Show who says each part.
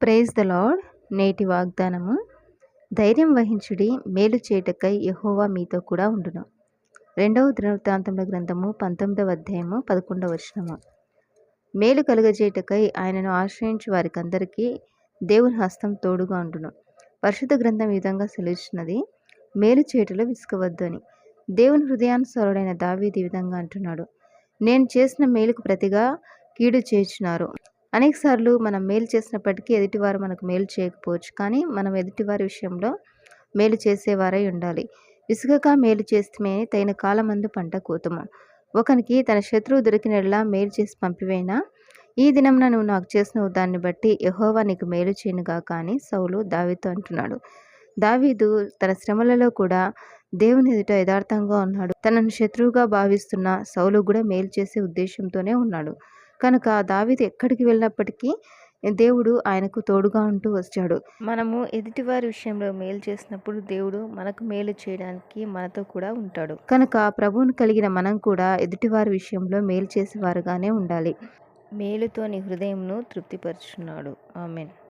Speaker 1: Praise the lord నేటి వాగ్దానము. ధైర్యం వహించుడి మేలు చేయుటకై యహోవా మీతో కూడా ఉండును. రెండవ దినవృత్తాంతముల గ్రంథము పంతొమ్మిదవ అధ్యాయము పదకొండవ వచనము. మేలు కలుగజేయుటకై ఆయనను ఆశ్రయించు వారికందరికీ దేవుని హస్తం తోడుగా ఉండును. పరిశుద్ధ గ్రంథం ఈ విధంగా సెలవిస్తున్నది మేలు చేయుటలో విసుకవద్దు అని. దేవుని హృదయానుసారుడైన దావీది ఈ విధంగా అంటున్నాడు నేను చేసిన మేలుకు ప్రతిగా కీడు చేర్చున్నారు అనేకసార్లు మనం మేలు చేసినప్పటికీ ఎదుటివారు మనకు మేలు చేయకపోవచ్చు. కానీ మనం ఎదుటివారి విషయంలో మేలు చేసేవారై ఉండాలి. విసుగక మేలు చేస్తే తగిన కాలమందు పంట కూతము. ఒకనికి తన శత్రువు దొరికినలా మేలు చేసి పంపివేనా ఈ దినంన నువ్వు నాకు చేసిన దాన్ని బట్టి యహోవా నీకు మేలు చేయనుగా కానీ సౌలు దావీతో అంటున్నాడు. దావీదు తన శ్రమలలో కూడా దేవుని ఎదుట యథార్థంగా ఉన్నాడు. తనను శత్రువుగా భావిస్తున్న సౌలు కూడా మేలు చేసే ఉద్దేశంతోనే ఉన్నాడు. కనుక దావీదు ఎక్కడికి వెళ్ళినప్పటికీ దేవుడు ఆయనకు తోడుగా ఉంటూ వచ్చాడు. మనము ఎదుటివారి విషయంలో మేలు చేసినప్పుడు దేవుడు మనకు మేలు చేయడానికి మనతో కూడా ఉంటాడు. కనుక ప్రభువును కలిగిన మనం కూడా ఎదుటివారి విషయంలో మేలు చేసేవారుగానే ఉండాలి. మేలుతో నీ హృదయంను తృప్తిపరుచున్నాడు. ఆమెన్.